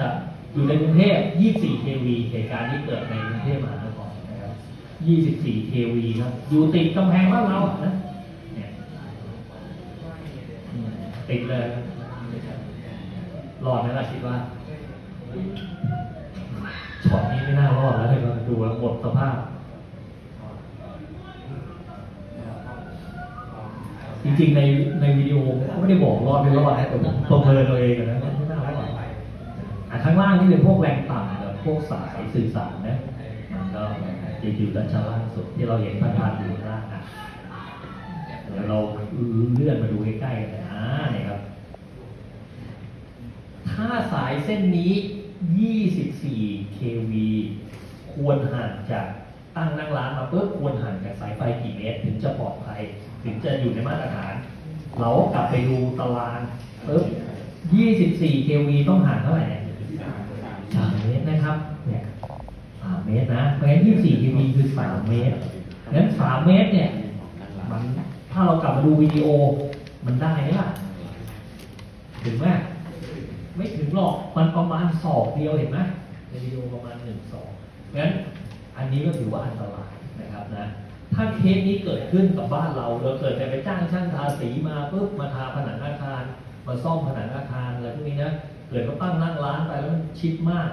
จะอยู่ในกรุงเทพ 24 kV เหตุการณ์ที่เกิดในกรุงเทพมหานครนะครับ 24 kV ครับ อยู่ติดกำแพงบ้านเราอะนะเนี่ยอืมติดเลยรอดไหมล่ะคิดว่า ช็อตนี้ไม่น่ารอดแล้วเลยดูแล้วหมดสภาพ จริงๆในในวิดีโอเขาไม่ได้บอกรอดไม่รอดนะแต่ผมประเมินตัวเองอะนะไม่ ข้างล่างนี่เป็นพวกแรงต่ำกับพวกสายสื่อสารนะมันก็จะอยู่ด้านชั้นล่างสุดที่เราเห็นพันๆอยู่ข้างล่างอะเดี๋ยวเราเลื่อนมาดูใกล้ๆกันนะอ่าเนี่ครับ ถ้าสายเส้นนี้ 24 kV ควรห่างจากตั้งนั่งร้านมาปุ๊บควรห่างจากสายไฟกี่เมตร ถึงจะปลอดภัย ถึงจะอยู่ในมาตรฐาน เราก็กลับไปดูตารางปุ๊บ24 kV ต้องห่างเท่าไหร่ เนี่ย3เมตรนะครับ เนี่ย3เมตรนะเพราะฉะนั้น24 kV คือ3เมตรงั้น3เมตรเนี่ยมันถ้าเรากลับมาดูวิดีโอมันได้ไหมล่ะ ถึงไหมไม่ถึงหรอกมันประมาณศอกเดียวเห็นไหมในวิดีโอประมาณหนึ่งศอกงั้นอันนี้ก็ถือว่าอันตรายนะครับนะ ถ้าเคสนี้เกิดขึ้นกับบ้านเราเราเกิดไปจ้างช่างทาสีมาปุ๊บมาทาผนังอาคาร มาซ่อมผนังอาคารอะไรพวกนี้นะ เกิดเขาตั้งนั่งร้านไปแล้วมันชิดมาก